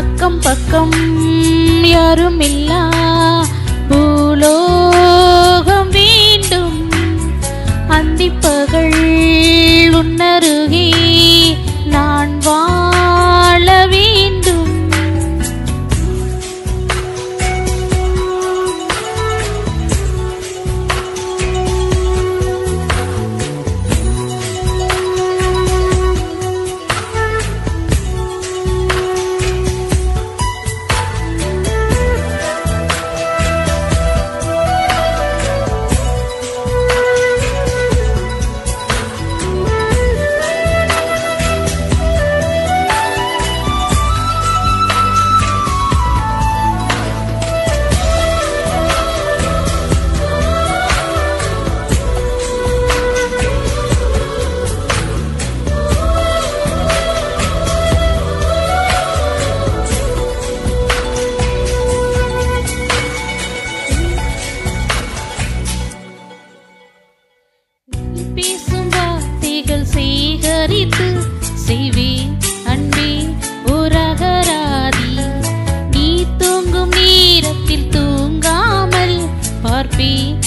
அக்கம் பக்கம் யாரும் இல்லா be